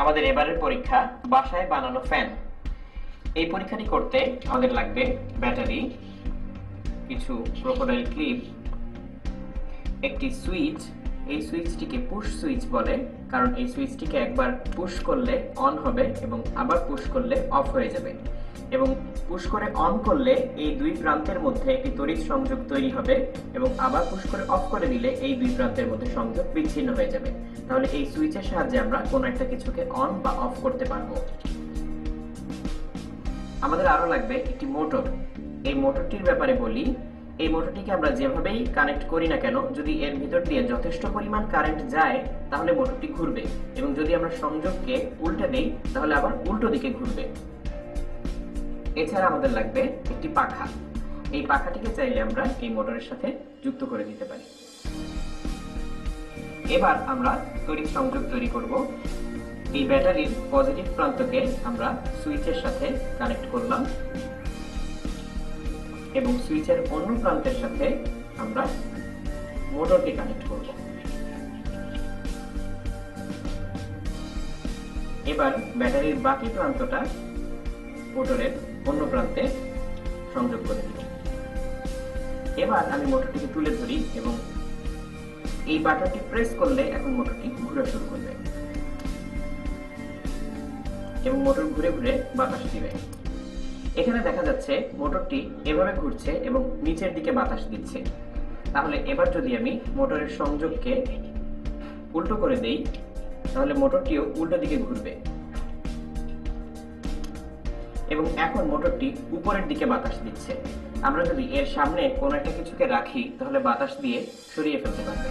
আমাদের এবারের পরীক্ষা বাসায় বানানো ফ্যান এই পরীক্ষাটি করতে আমাদের লাগবে ব্যাটারি, কিছু ক্রোকোডাইল ক্লিপ একটি সুইচ এই সুইচটিকে পুশ সুইচ বলে, কারণ এই সুইচটিকে একবার পুশ করলে অন হবে এবং আবার পুশ করলে অফ হয়ে যাবে। এবং পুশ করে অন করলে এই দুই প্রান্তের মধ্যে একটি তড়িৎ সংযোগ তৈরি হবে এবং আবার পুশ করে অফ করে দিলে এই দুই প্রান্তের মধ্যে সংযোগ বিচ্ছিন্ন হয়ে যাবে। তাহলে এই সুইচের সাহায্যে আমরা কোনো একটা কিছুকে অন বা অফ করতে পারব। আমাদের আরও লাগবে একটি মোটর। এই মোটরটির ব্যাপারে বলি, এই মোটরটিকে আমরা যেভাবেই কানেক্ট করি না কেন, যদি এর ভিতর দিয়ে যথেষ্ট পরিমাণ কারেন্ট যায়, তাহলে মোটরটি ঘুরবে। এবং যদি আমরা সংযোগকে উল্টে দেই, তাহলে আবার উল্টো দিকে ঘুরবে। এছাড়া আমাদের লাগবে একটি পাখা। এই পাখাটিকে চাইলে আমরা এই মোটরের সাথে যুক্ত করে দিতে পারি। এবার আমরা তড়িৎ সংযোগ তৈরি করব। এই ব্যাটারির পজিটিভ প্রান্তকে আমরা সুইচের সাথে কানেক্ট করলাম এবং সুইচের অন্য প্রান্তের সাথে আমরা মোটরটি কানেক্ট করব। এবার ব্যাটারির বাকি প্রান্তটা মোটরের অন্য প্রান্তে সংযোগ করে দিব এবার আমি মোটরটিকে তুলে ধরি এবং এই বাটনটি প্রেস করলে এখন মোটরটি ঘুরে শুরু করবে। এবং মোটর ঘুরে ঘুরে বাতাস দিবে এখানে দেখা যাচ্ছে মোটরটি এভাবে ঘুরছে এবং নিচের দিকে বাতাস দিচ্ছে। তাহলে এবার যদি আমি মোটরের সংযোগকে উল্টো করে দেই, তাহলে মোটরটিও উল্টো দিকে ঘুরবে। এবং এখন মোটরটি উপরের দিকে বাতাস দিচ্ছে। আমরা যদি এর সামনে কোনো একটা কিছুকে রাখি, তাহলে বাতাস দিয়ে সরিয়ে ফেলতে পারবে।